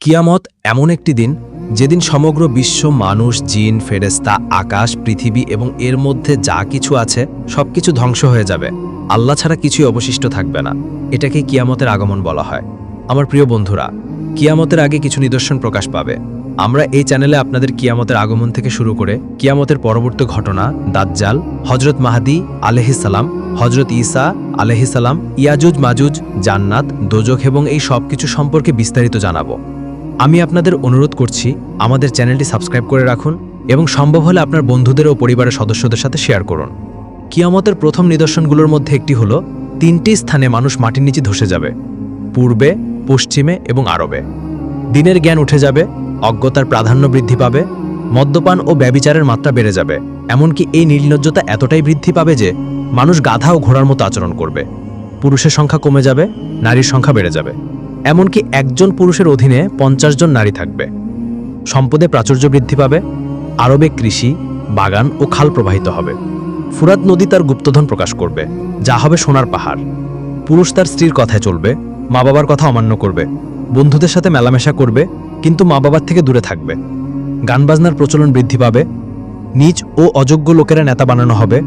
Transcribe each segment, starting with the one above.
কিয়ামত এমন একটি দিন, যেদিন সমগ্র বিশ্ব মানুষ, জিন ফেরেস্তা আকাশ, পৃথিবী এবং এর মধ্যে যা কিছু আছে, সবকিছু ধ্বংস হয়ে যাবে। আল্লাহ ছাড়া কিছুই অবশিষ্ট থাকবে না। এটাকে কিয়ামতের আগমন বলা হয়। আমার প্রিয় বন্ধুরা, কিয়ামতের আগে কিছু নিদর্শন প্রকাশ পাবে। আমরা এই চ্যানেলে আপনাদের কিয়ামতের আগমন থেকে শুরু করে কিয়ামতের পরবর্তী ঘটনা, দাজ্জাল হজরত মাহাদি আলহিসাল্লাম হজরত ঈসা আলহিসাল্লাম ইয়াজুজ মাজুজ জান্নাত, দোজখ এবং এই সব কিছু সম্পর্কে বিস্তারিত জানাব। আমি আপনাদের অনুরোধ করছি আমাদের চ্যানেলটি সাবস্ক্রাইব করে রাখুন এবং সম্ভব হলে আপনার বন্ধুদের ও পরিবারের সদস্যদের সাথে শেয়ার করুন। কিয়ামতের প্রথম নিদর্শনগুলোর মধ্যে একটি হলো, তিনটি স্থানে মানুষ মাটির নিচে ধসে যাবে, পূর্বে, পশ্চিমে এবং আরবে। দিনের জ্ঞান উঠে যাবে, অজ্ঞতার প্রাধান্য বৃদ্ধি পাবে, মদ্যপান ও ব্যবিচারের মাত্রা বেড়ে যাবে, এমনকি এই নির্লজ্জতা এতটাই বৃদ্ধি পাবে যে মানুষ গাধা ও ঘোড়ার মতো আচরণ করবে। পুরুষের সংখ্যা কমে যাবে, নারীর সংখ্যা বেড়ে যাবে। এমনকি একজন পুরুষের অধীনে পঞ্চাশ জন নারী থাকবে। সম্পদে প্রাচুর্য বৃদ্ধি পাবে, আরবে কৃষি, বাগান ও খাল প্রবাহিত হবে। ফুরাত নদী তার গুপ্তধন প্রকাশ করবে, যা হবে সোনার পাহাড়। পুরুষ তার স্ত্রীর কথায় চলবে মা বাবার কথা অমান্য করবে, বন্ধুদের সাথে মেলামেশা করবে, কিন্তু মা বাবার থেকে দূরে থাকবে। গান বাজনার প্রচলন বৃদ্ধি পাবে, নিজ ও অযোগ্য লোকেরা নেতা বানানো হবে,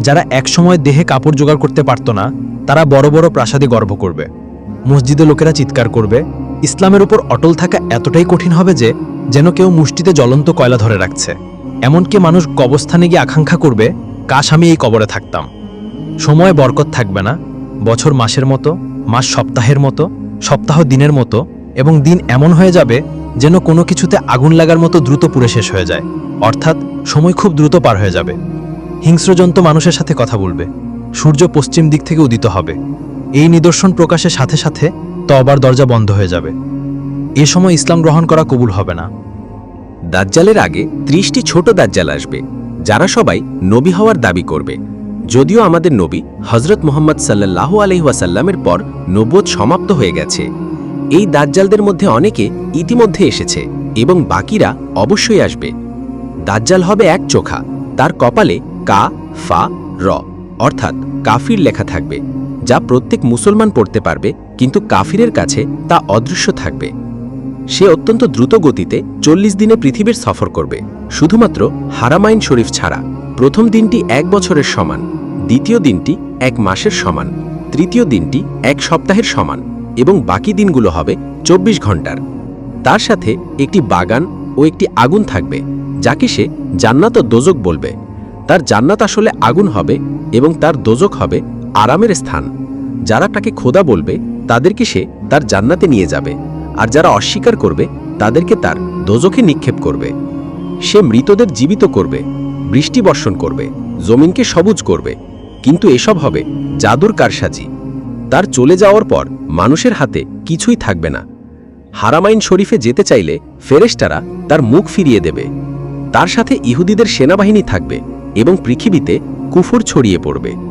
যারা একসময় দেহে কাপড় জোগাড় করতে পারত না, তারা বড় বড় প্রাসাদে গর্ব করবে। মসজিদে লোকেরা চিৎকার করবে। ইসলামের উপর অটল থাকা এতটাই কঠিন হবে যে, যেন কেউ মুষ্টিতে জ্বলন্ত কয়লা ধরে রাখছে। এমনকি মানুষ কবস্থানে গিয়ে আকাঙ্ক্ষা করবে, কাশ আমি এই কবরে থাকতাম। সময় বরকত থাকবে না। বছর মাসের মতো, মাস সপ্তাহের মতো, সপ্তাহ দিনের মতো, এবং দিন এমন হয়ে যাবে যেন কোনো কিছুতে আগুন লাগার মতো দ্রুত পুড়ে শেষ হয়ে যায়। অর্থাৎ সময় খুব দ্রুত পার হয়ে যাবে। হিংস্রজন্ত মানুষের সাথে কথা বলবে। সূর্য পশ্চিম দিক থেকে উদিত হবে। এই নিদর্শন প্রকাশের সাথে সাথে তবার দরজা বন্ধ হয়ে যাবে। এ সময় ইসলাম গ্রহণ করা কবুল হবে না। দাজ্জালের আগে ত্রিশটি ছোট দাজ্জাল আসবে, যারা সবাই নবী হওয়ার দাবি করবে। যদিও আমাদের নবী হজরত মোহাম্মদ সাল্লাহ আলহিহাসাল্লামের পর নবোধ সমাপ্ত হয়ে গেছে। এই দাজ্জালদের মধ্যে অনেকে ইতিমধ্যে এসেছে এবং বাকিরা অবশ্যই আসবে। দাজ্জাল হবে এক চোখা, তার কপালে কা, ফা, র, অর্থাৎ কাফির লেখা থাকবে। যা প্রত্যেক মুসলমান পড়তে পারবে, কিন্তু কাফিরের কাছে তা অদৃশ্য থাকবে। সে অত্যন্ত দ্রুত গতিতে চল্লিশ দিনে পৃথিবীর সফর করবে। শুধুমাত্র হারামাইন শরীফ ছাড়া প্রথম দিনটি এক বছরের সমান, দ্বিতীয় দিনটি এক মাসের সমান, তৃতীয় দিনটি এক সপ্তাহের সমান এবং বাকি দিনগুলো হবে চব্বিশ ঘণ্টার তার সাথে একটি বাগান ও একটি আগুন থাকবে, যাকে সে জান্নাত ও দোজক বলবে। তার জান্নাত আসলে আগুন হবে এবং তার দোজক হবে আরামের স্থান। যারা তাকে খোদা বলবে, তাদেরকে সে তার জান্নাতে নিয়ে যাবে। আর যারা অস্বীকার করবে, তাদেরকে তার দোজখে নিক্ষেপ করবে। সে মৃতদের জীবিত করবে, বৃষ্টি বর্ষণ করবে, জমিনকে সবুজ করবে। কিন্তু এসব হবে জাদুর কারসাজি। তার চলে যাওয়ার পর মানুষের হাতে কিছুই থাকবে না। হারামাইন শরীফে যেতে চাইলে ফেরেশতারা তার মুখ ফিরিয়ে দেবে। তার সাথে ইহুদিদের সেনাবাহিনী থাকবে এবং পৃথিবীতে কুফর ছড়িয়ে পড়বে।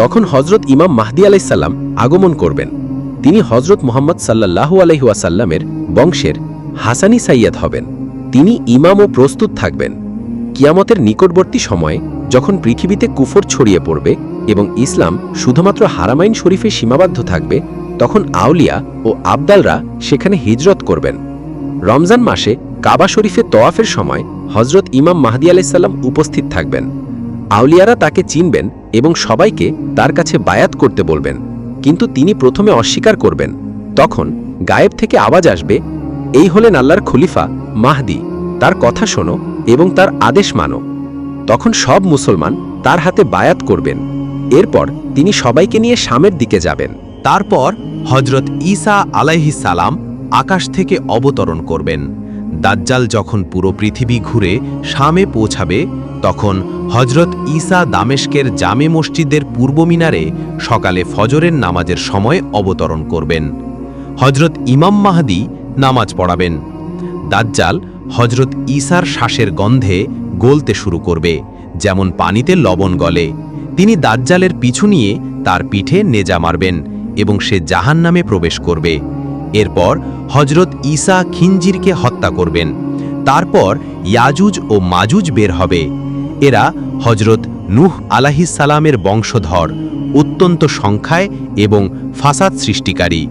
তখন হজরত ইমাম মাহদি আলাইসাল্লাম আগমন করবেন। তিনি হজরত মোহাম্মদ সাল্লাহু আলহিউসাল্লামের বংশের হাসানি সাইয়াদ হবেন। তিনি ইমাম ও প্রস্তুত থাকবেন। কিয়ামতের নিকটবর্তী সময়ে যখন পৃথিবীতে কুফর ছড়িয়ে পড়বে এবং ইসলাম শুধুমাত্র হারামাইন শরীফে সীমাবদ্ধ থাকবে, তখন আউলিয়া ও আবদালরা সেখানে হিজরত করবেন। রমজান মাসে কাবা শরীফে তোয়াফের সময় হজরত ইমাম মাহদি আলাইসাল্লাম উপস্থিত থাকবেন। আউলিয়ারা তাকে চিনবেন এবং সবাইকে তার কাছে বায়াত করতে বলবেন। কিন্তু তিনি প্রথমে অস্বীকার করবেন। তখন গায়েব থেকে আওয়াজ আসবে, এই হলেন আল্লাহর খলিফা মাহদি, তার কথা শোনো এবং তার আদেশ মানো। তখন সব মুসলমান তার হাতে বায়াত করবেন। এরপর তিনি সবাইকে নিয়ে শামের দিকে যাবেন। তারপর হজরত ঈসা আলাইহি সালাম আকাশ থেকে অবতরণ করবেন। দাজ্জাল যখন পুরো পৃথিবী ঘুরে শামে পৌঁছাবে, তখন হজরত ঈসা দামেশকের জামে মসজিদের পূর্ব মিনারে সকালে ফজরের নামাজের সময় অবতরণ করবেন। হজরত ইমাম মাহাদি নামাজ পড়াবেন। দাজ্জাল হজরত ঈসার শ্বাসের গন্ধে গলতে শুরু করবে, যেমন পানিতে লবণ গলে। তিনি দাজ্জালের পিছু নিয়ে তার পিঠে নেজা মারবেন এবং সে জাহান নামে প্রবেশ করবে। এরপর হজরত ঈসা খিঞ্জিরকে হত্যা করবেন। তারপর ইয়াজুজ ও মাজুজ বের হবে। এরা হজরত নূহ আলাহিসালামের বংশধর, অত্যন্ত সংখ্যায় এবং ফাসাদ সৃষ্টিকারী।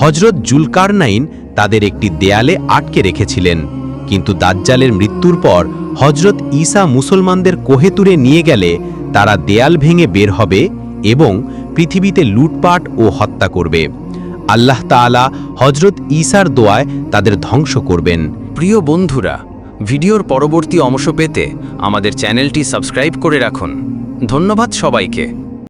হজরত জুলকারনাইন তাদের একটি দেয়ালে আটকে রেখেছিলেন, কিন্তু দাজ্জালের মৃত্যুর পর হজরত ঈসা মুসলমানদের কোহেতুরে নিয়ে গেলে তারা দেয়াল ভেঙে বের হবে এবং পৃথিবীতে লুটপাট ও হত্যা করবে। আল্লাহ তাআলা হজরত ঈসার দোয়ায় তাদের ধ্বংস করবেন। প্রিয় বন্ধুরা ভিডিওর পরবর্তী অংশ পেতে আমাদের চ্যানেলটি সাবস্ক্রাইব করে রাখুন। ধন্যবাদ সবাইকে।